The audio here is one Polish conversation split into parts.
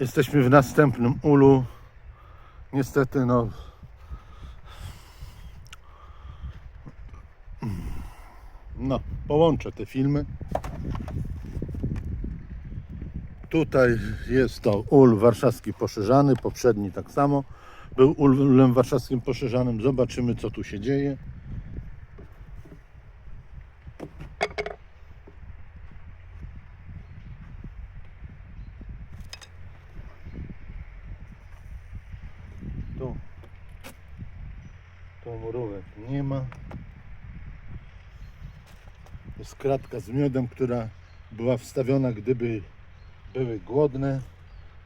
Jesteśmy w następnym ulu. Niestety, no. No, połączę te filmy. Tutaj jest to ul warszawski poszerzany, poprzedni tak samo. Był ulem warszawskim poszerzanym. Zobaczymy, co tu się dzieje. Tu. Tu murówek nie ma. Jest kratka z miodem, która była wstawiona, gdyby były głodne.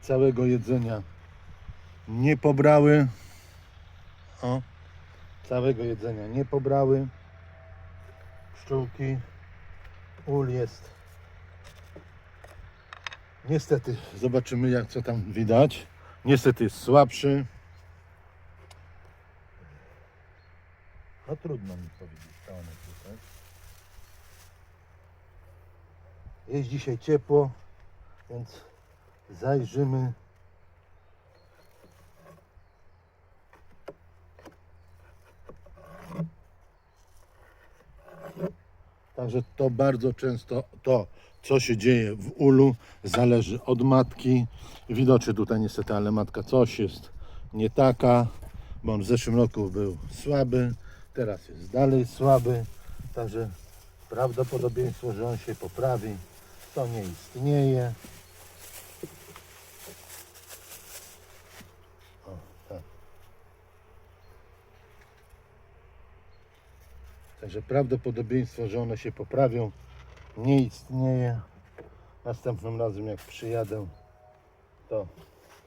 Całego jedzenia nie pobrały. O, całego jedzenia nie pobrały. Pszczółki. Ul jest. Niestety, zobaczymy jak co tam widać. Niestety jest słabszy. No trudno mi powiedzieć, co one tutaj. Jest dzisiaj ciepło, więc zajrzymy. Także to bardzo często to, co się dzieje w ulu, zależy od matki. Widocznie tutaj niestety, ale matka coś jest nie taka, bo on w zeszłym roku był słaby, teraz jest dalej słaby. Także prawdopodobieństwo, że on się poprawi, to nie istnieje. Tak. Także prawdopodobieństwo, że one się poprawią, nie istnieje. Następnym razem, jak przyjadę, to,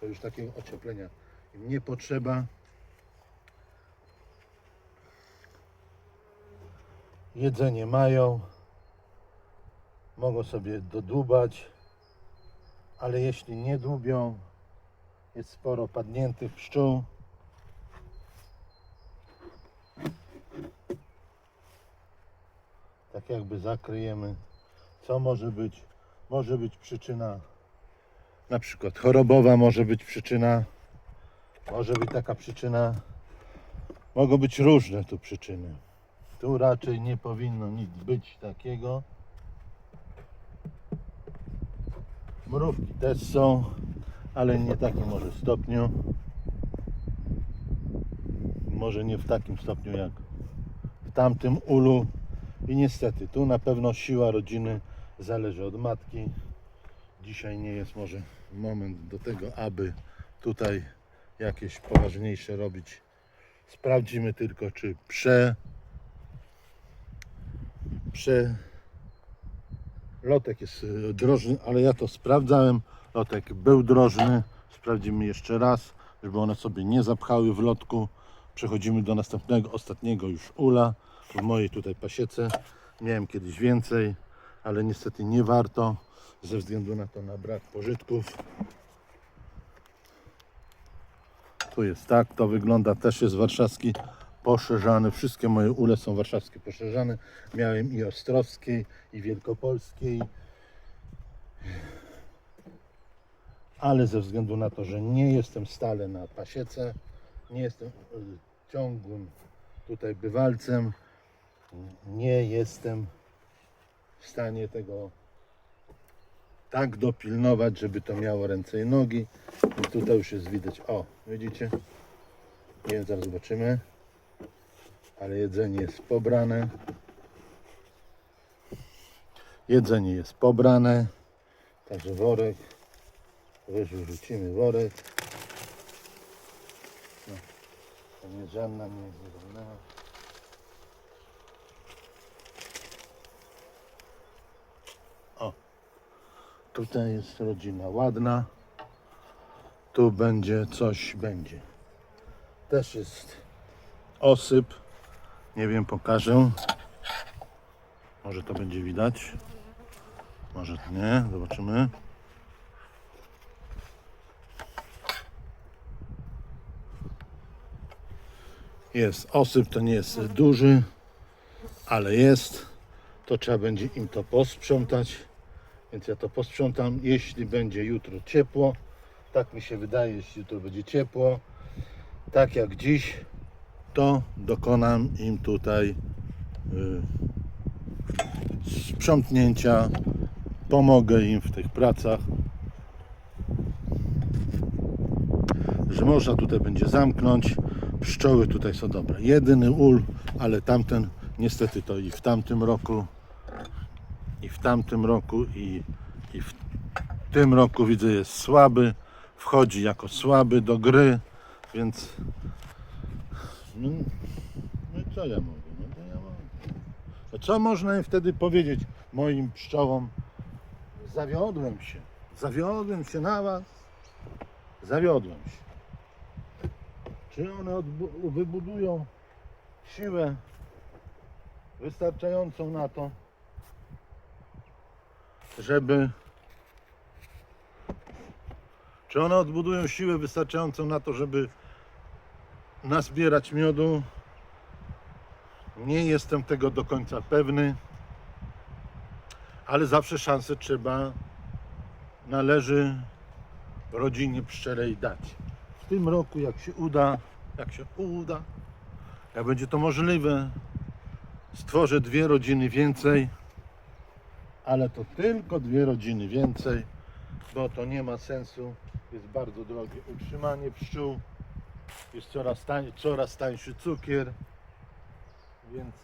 to już takiego ocieplenia nie potrzeba. Jedzenie mają, mogą sobie dodłubać, ale jeśli nie dłubią, jest sporo padniętych pszczół. Tak jakby zakryjemy, co może być. Może być przyczyna na przykład chorobowa, może być przyczyna, może być taka przyczyna, mogą być różne tu przyczyny. Tu raczej nie powinno nic być takiego. Mrówki też są, ale nie takim może stopniu. Może nie w takim stopniu jak w tamtym ulu. I niestety, tu na pewno siła rodziny zależy od matki. Dzisiaj nie jest może moment do tego, aby tutaj jakieś poważniejsze robić. Sprawdzimy tylko, czy prze prze lotek jest y, drożny, ale ja to sprawdzałem. Lotek był drożny. Sprawdzimy jeszcze raz, żeby one sobie nie zapchały w lotku. Przechodzimy do następnego, ostatniego już ula w mojej tutaj pasiece. Miałem kiedyś więcej, ale niestety nie warto ze względu na to na brak pożytków. Tu jest tak, to wygląda, też jest warszawski poszerzany. Wszystkie moje ule są warszawskie poszerzane. Miałem i ostrowskiej, i wielkopolskiej. Ale ze względu na to, że nie jestem stale na pasiece, nie jestem y, ciągłym tutaj bywalcem, nie jestem w stanie tego tak dopilnować, żeby to miało ręce i nogi. I tutaj już jest widać, o, widzicie? Nie wiem, zaraz zobaczymy. Ale jedzenie jest pobrane. Jedzenie jest pobrane. Także worek. Weź wrzucimy worek. No, to nie żadna nie jest żadna. O, tutaj jest rodzina ładna. Tu będzie coś będzie. Też jest osyp. Nie wiem, pokażę. Może to będzie widać. Może nie. Zobaczymy. Jest osyp, to nie jest duży, ale jest. To trzeba będzie im to posprzątać. Więc ja to posprzątam. Jeśli będzie jutro ciepło, Tak mi się wydaje, jeśli to będzie ciepło, tak jak dziś, to dokonam im tutaj y, sprzątnięcia, pomogę im w tych pracach. Że można tutaj będzie zamknąć. Pszczoły tutaj są dobre. Jedyny ul, ale tamten niestety to i w tamtym roku, i w tamtym roku, i, i w tym roku widzę jest słaby. Wchodzi jako słaby do gry, więc no, no i co ja mogę? No, to ja mogę. A co można im wtedy powiedzieć moim pszczołom? Zawiodłem się. Zawiodłem się na was. Zawiodłem się. Czy one wybudują siłę wystarczającą na to, żeby. Czy one odbudują siłę wystarczającą na to, żeby nazbierać miodu? Nie jestem tego do końca pewny, ale zawsze szansę trzeba, należy rodzinie pszczelej dać. W tym roku, jak się uda, jak się uda, jak będzie to możliwe, stworzę dwie rodziny więcej, ale to tylko dwie rodziny więcej, bo to nie ma sensu. Jest bardzo drogie utrzymanie pszczół, jest coraz, tań, coraz tańszy cukier, więc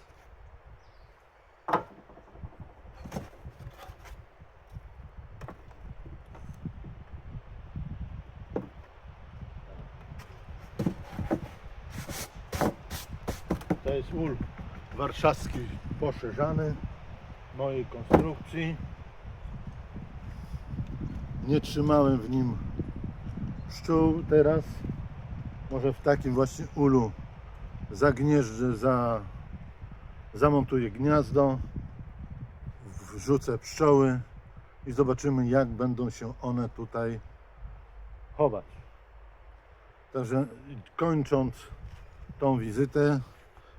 to jest ul warszawski poszerzany mojej konstrukcji. Nie trzymałem w nim pszczół teraz. Może w takim właśnie ulu zagnieżdżę, za, zamontuję gniazdo, wrzucę pszczoły i zobaczymy jak będą się one tutaj chować. Także kończąc tą wizytę,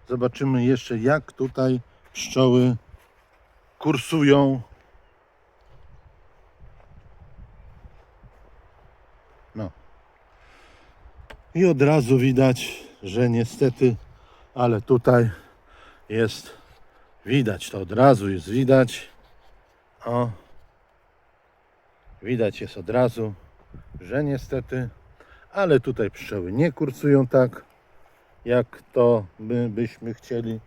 zobaczymy jeszcze jak tutaj pszczoły kursują. No. I od razu widać, że niestety, ale tutaj jest widać, to od razu jest widać. O. Widać jest od razu, że niestety, ale tutaj pszczoły nie kursują tak, jak to my byśmy chcieli,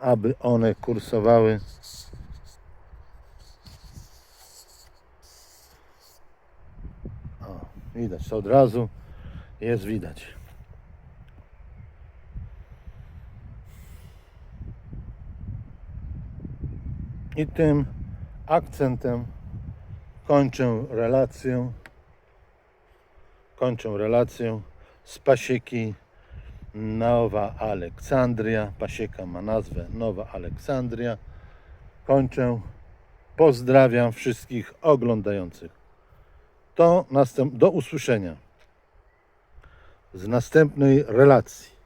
aby one kursowały. O, widać to od razu, jest widać. I tym akcentem kończę relację. Kończę relację z pasieki Nowa Aleksandria. Pasieka ma nazwę Nowa Aleksandria. Kończę. Pozdrawiam wszystkich oglądających. To następ, do usłyszenia z następnej relacji.